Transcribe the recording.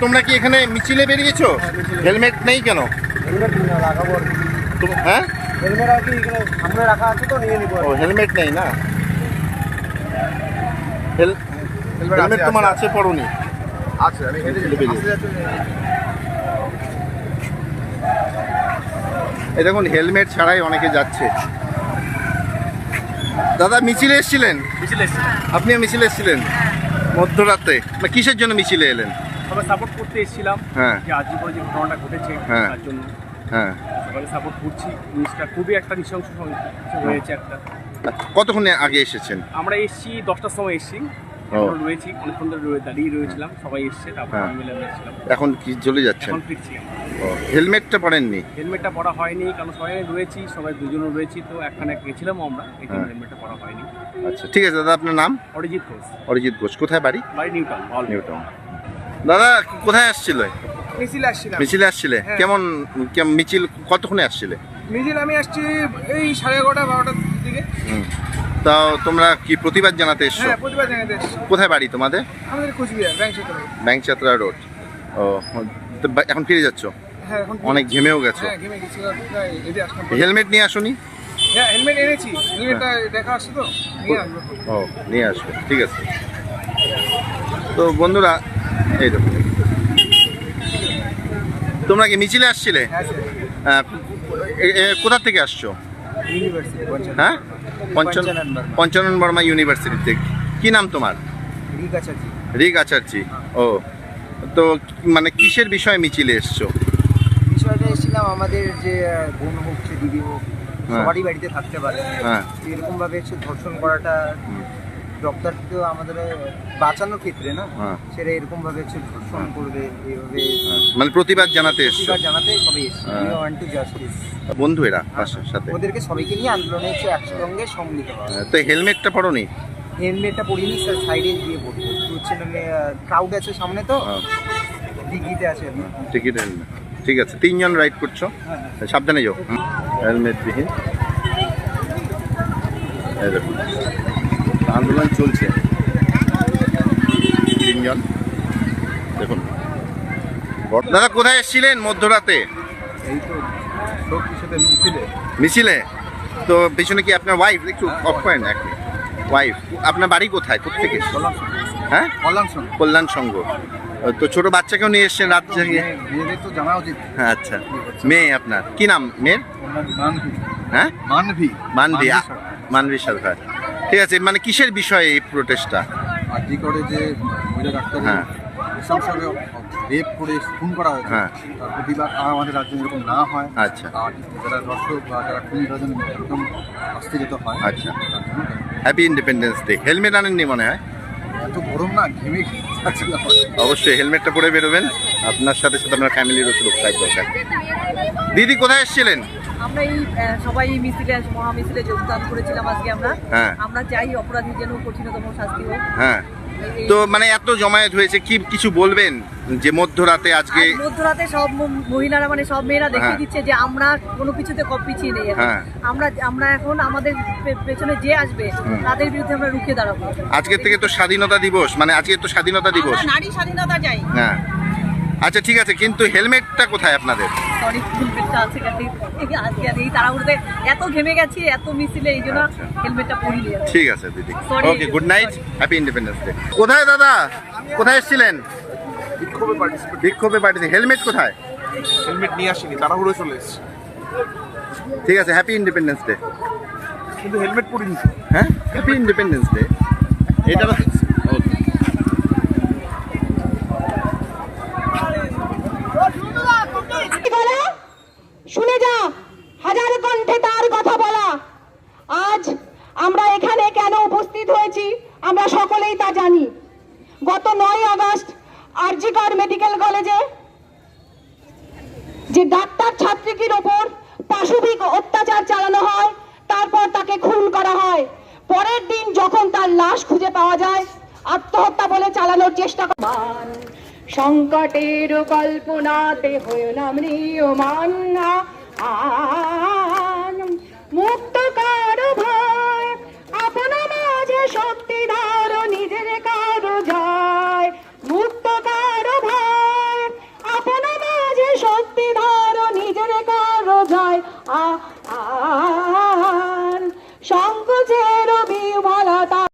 তোমরা কি এখানে মিছিলে বেরিয়েছো? হেলমেট নেই কেন? হ্যাঁ? হেলমেট আর কি এখানে সামনে রাখা আছে তো নিয়ে ও হেলমেট নেই না? হেল- হেলমেট তোমার আছে। পড়ুনি আছে। এই দেখুন হেলমেট ছাড়াই অনেকে যাচ্ছে। দাদা মিছিলে এসেছিলেন। আপনিও মিছিলে এসেছিলেন? মধ্যরাতে। না কিসের জন্য মিছিলে এলেন? সবাই সাপোর্ট করতে এসেছিলাম হ্যাঁ। যে আজকে যে ঘটনাটা ঘটেছে হ্যাঁ। তার জন্য হ্যাঁ। সবাই সাপোর্ট করছি। জিনিসটা খুবই একটা নৃশংস হয়েছে একটা। কতক্ষণ আগে এসেছেন? আমরা এসেছি দশটার সময় এসেছি। রয়েছি অনেকক্ষণ ধরে দাঁড়িয়ে রয়েছিলাম সবাই এসছে তারপর হ্যাঁ। আমি মিলে এসেছিলাম। এখন কি চলে যাচ্ছেন? এখন ফিরছি হেলমেটটা পরেননি? হেলমেটটা পরা হয়নি কারণ সবাই রয়েছি সবাই দুজনও রয়েছি তো একখানে গেছিলাম আমরা এই জন্য হ্যাঁ। হেলমেটটা পরা হয়নি। আচ্ছা ঠিক আছে দাদা আপনার নাম? অরিজিৎ ঘোষ। অরিজিৎ ঘোষ কোথায় বাড়ি? বাড়ি নিউটাউন। দাদা কোথায় আসছিল? মিছিল আসছিলাম। মিছিলে আসছিলে? হ্যাঁ। কেমন মিছিল কতক্ষণে আসছিলে? মিছিল আমি আসছি এই সাড়ে এগারোটা বারোটার দিকে। তাও তোমরা কি প্রতিবাদ জানাতে এসছো? হ্যাঁ প্রতিবার জানাতে এসছি। কোথায় বাড়ি তোমাদের? আমাদের কুচবিহার ব্যাংক ব্যাংক রোড। ও তো এখন ফিরে যাচ্ছ? হ্যাঁ অনেক ঘেমেও গেছো? হেলমেট নিয়ে আসোনি? হ্যাঁ হেলমেট এনেছি। হেলমেটটা দেখা আসছে তো? নিয়ে আসব। ও নিয়ে আসবে। ঠিক আছে। তো বন্ধুরা এই দেখো। তোমরা কি মিছিলে আসছিলে? হ্যাঁ স্যার। আহ, এ- এ- কোথা থেকে আসছো? হ্যাঁ? পঞ্চানন বর্মা। ইউনিভার্সিটি থেকে কি নাম তোমার? রিক আচার্যি। ও। তো মানে কিসের বিষয়ে মিছিলে এসছো? বিষয়টা এসেছিলাম আমাদের যে বোন হোক সে দিদি হোক হ্যাঁ। সবারই বাড়িতে থাকতে পারে। হ্যাঁ। এরকম ভাবে ধর্ষণ করাটা রক্তাক্ত আমাদের বাঁচানোর ক্ষেত্রে না হ্যাঁ। সেটা এরকম ভাবে হচ্ছে ধর্ষণ করবে এইভাবে মানে প্রতিবাদ জানাতে এসছো? প্রতিবাদ জানাতে সবাই এসেছে। হ্যাঁ। ওয়ান টু জাস্টিস বন্ধু এরা পাশের সাথে। ওদেরকে সবাইকে নিয়ে আন্দোলনে হচ্ছে একসঙ্গে সম্মিলিত হওয়া। হ্যাঁ, তো হেলমেটটা পরোনি? হেলমেটটা পরিনি স্যার সাইডে দিয়ে পড়ব হচ্ছে। ক্রাউড আছে সামনে তো। হ্যাঁ, দিঘিতে আছে আর টিকিট হেলমেট ঠিক আছে তিনজন রাইড করছ? হ্যাঁ সাবধানে যাও। হেলমেট বিহীন এই দেখুন। আন্দোলন চলছে। তিনজন। দেখুন। দাদা কোথায় এসেছিলেন মধ্যরাতে? এই তো মিছিলে। মিছিলে? তো পেছনে কি আপনার ওয়াইফ একটু অফ করেন এক ওয়াইফ আপনার বাড়ি কোথায়? কোথেকে হ্যাঁ? কল্যাণ সঙ্গে কল্যাণ সংঘ। তো ছোট বাচ্চাকেও নিয়ে এসছেন রাত জেগে? মেয়েদের তো জানা উচিত। হ্যাঁ আচ্ছা। মেয়ে আপনার। কি নাম? মেয়ের? হ্যাঁ? মানভি। মানভি মানভি সরকার। ঠিক আছে মানে কিসের বিষয়ে এই প্রোটেস্টটা আরজি করে যে মহিলা ডাক্তার হ্যাঁ। নৃশংসভাবে রেপ করে খুন করা হয়েছে হ্যাঁ। তার প্রতিবাদ আমাদের রাজ্যে এরকম না হয় আচ্ছা আর যারা দর্শক বা যারা খুন একদম আস্তিরিত হয় আচ্ছা। হ্যাপি ইন্ডিপেন্ডেন্স ডে হেলমেট আনেননি মনে হয় এত গরম না ঘেমে যাচ্ছিলাম অবশ্যই হেলমেটটা পরে বেরোবেন। আপনার সাথে সাথে আপনার ফ্যামিলিরও সুরক্ষায় দরকার দিদি কোথায় এসেছিলেন? আমরা এই সবাই মিছিলে মহা মিছিলে যোগদান করেছিলাম আজকে আমরা। হ্যাঁ। আমরা চাই অপরাধী যেন কঠিনতম শাস্তি হোক। হ্যাঁ। তো মানে এত জমায়েত হয়েছে কি কিছু বলবেন? যে মধ্যরাতে আজকে মধ্যরাতে সব মহিলারা মানে সব মেয়েরা দেখিয়ে হ্যাঁ। দিচ্ছে যে আমরা কোনো কিছুতে পিছিয়ে নেই হ্যাঁ। আমরা আমরা এখন আমাদের পেছনে যে আসবে তাদের বিরুদ্ধে আমরা রুখে দাঁড়াবো। আজকের থেকে তো স্বাধীনতা দিবস মানে আজকে তো স্বাধীনতা দিবস। নারী স্বাধীনতা চাই। হ্যাঁ। আচ্ছা ঠিক আছে কিন্তু হেলমেটটা কোথায় আপনাদের? অনেক হেলমেটটা আছে আজকে আর এই তাড়াহুড়োতে এত ঘেমে গেছি এত মিছিলে এই জন্য আচ্ছা। হেলমেটটা ঠিক আছে দিদি. Okay good night happy independence day কোথায় দাদা? কোথায় এসেছিলেন? বিক্ষোভে পার্টিসিপেট বিক্ষোভে পার্টিতে হেলমেট কোথায়? হেলমেট নিয়ে আসিনি তাড়াহুড়ো চলে এসেছি। ঠিক আছে হ্যাপি ইন্ডিপেন্ডেন্স ডে কিন্তু হেলমেট পরিনি। হ্যাঁ? হ্যাপি ইন্ডিপেন্ডেন্স ডে এটা না Okay. বলা শুনে যা হাজার কণ্ঠে তার কথা বলা। আজ আমরা এখানে কেন উপস্থিত হয়েছি আমরা সকলেই তা জানি। গত নয় আগস্ট আরজিকর মেডিকেল কলেজে, যে ডাক্তার ছাত্রীটির ওপর পাশবিক অত্যাচার চালানো হয়, তারপর তাকে খুন করা হয়। পরের দিন যখন তার লাশ খুঁজে পাওয়া যায়, আত্মহত্যা বলে চালানোর চেষ্টা মান, সংকটের কল্পনাতে হয় না ম্রিয়মান